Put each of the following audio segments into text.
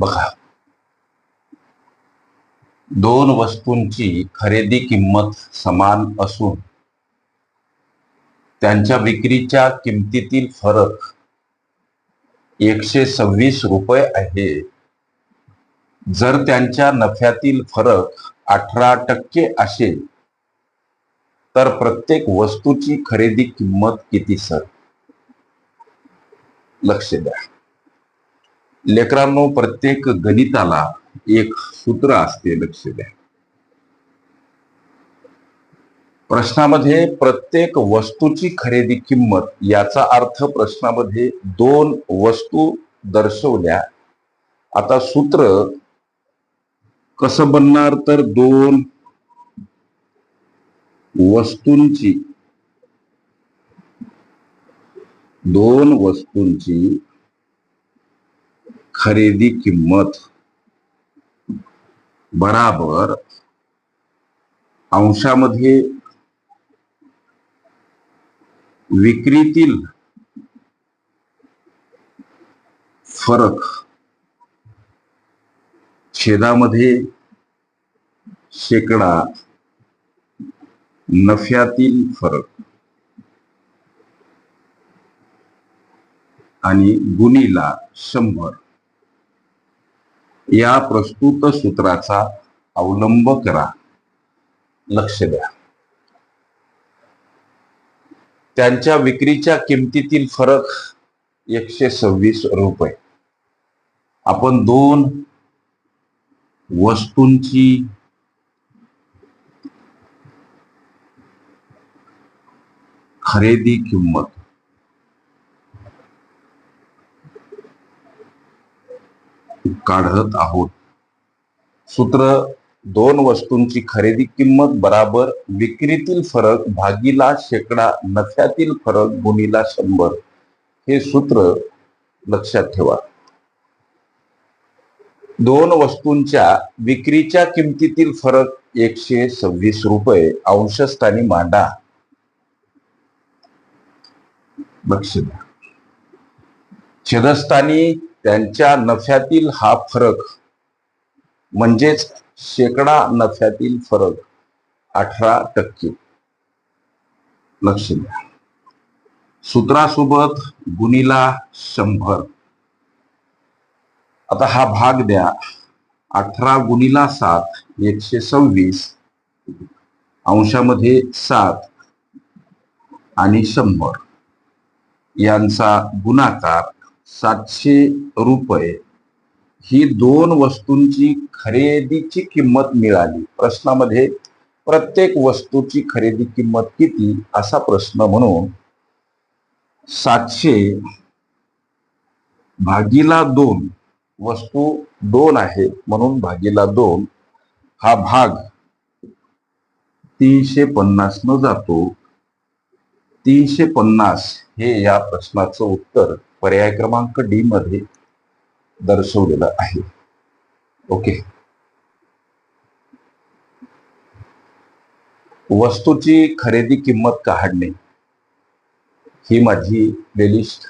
बघा. दोन वस्तूंची खरेदी किंमत समान असून त्यांच्या विक्रीच्या किमतीतील फरक एकशे सव्वीस रुपये आहे. जर त्यांच्या नफ्यातील फरक अठरा टक्के असेल तर प्रत्येक वस्तूची खरेदी किंमत किती सर? लक्ष द्या. लेकरांनो प्रत्येक गणिताला एक सूत्र असते लक्ष द्या. प्रश्नामध्ये प्रत्येक वस्तूची खरेदी किंमत याचा अर्थ प्रश्नामध्ये दोन वस्तू दर्शवल्या. आता सूत्र कसं बनणार तर दोन वस्तूंची दोन वस्तूंची खरेदी किंमत बराबर अंशामध्ये विक्रीतील फरक छेदामध्ये शेकडा नफ्यातील फरक आणि गुणीला शंभर. या प्रस्तुत सूत्राचा अवलंब करा. लक्ष द्या. त्यांच्या विक्रीच्या किमतीतील फरक एकशे सव्वीस रुपये. आपण दोन वस्तूंची खरेदी किंमत काढत आहोत. सूत्र दोन वस्तूंची खरेदी किंमत बराबर विक्रीतील फरक भागीला शेकडा नफ्यातील फरक गुणीला शंभर. हे सूत्र लक्षात ठेवा. दोन वस्तूंच्या विक्रीच्या किमतीतील फरक एकशे सव्वीस रुपये. अंशस्थानी मांडा. लक्ष द्या. छेदस्थानी त्यांच्या नफ्यातील हा फरक म्हणजेच शेकडा नफ्यातील फरक अठरा टक्के. लक्ष द्या. सूत्रासोबत गुणीला शंभर. आता हा भाग द्या. अठरा गुणीला सात एकशे सव्वीस अंशामध्ये सात आणि शंभर. यांचा गुणाकार सातशे रुपये. ही दोन वस्तूंची खरेदीची किंमत मिळाली. प्रश्नामध्ये प्रत्येक वस्तूची खरेदी किंमत किती? असा प्रश्न म्हणून सातशे भागीला दोन वस्तू दोन आहे म्हणून भागीला दोन हा भाग तीनशे पन्नास न जातो. तीनशे पन्नास हे या प्रश्नाचं उत्तर. पर्याय क्रमांक डी मध्ये दर्शवलेलं आहे. ओके वस्तूची खरेदी किंमत काढणे. ही माझी प्लेलिस्ट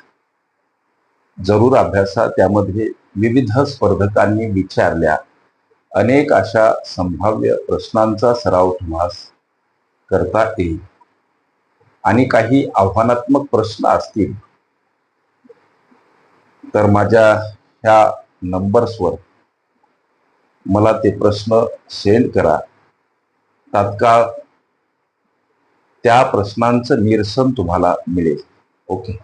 जरूर अभ्यासा. त्यामध्ये विविध स्पर्धकांनी विचारल्या. अनेक अशा संभाव्य प्रश्नांचा सराव तुम्हास करता येईल. आणि काही आव्हानात्मक प्रश्न असतील तर माझ्या ह्या नंबर्सवर मला ते प्रश्न सेंड करा. तात्काळ त्या प्रश्नांचं निरसन तुम्हाला मिळेल. ओके.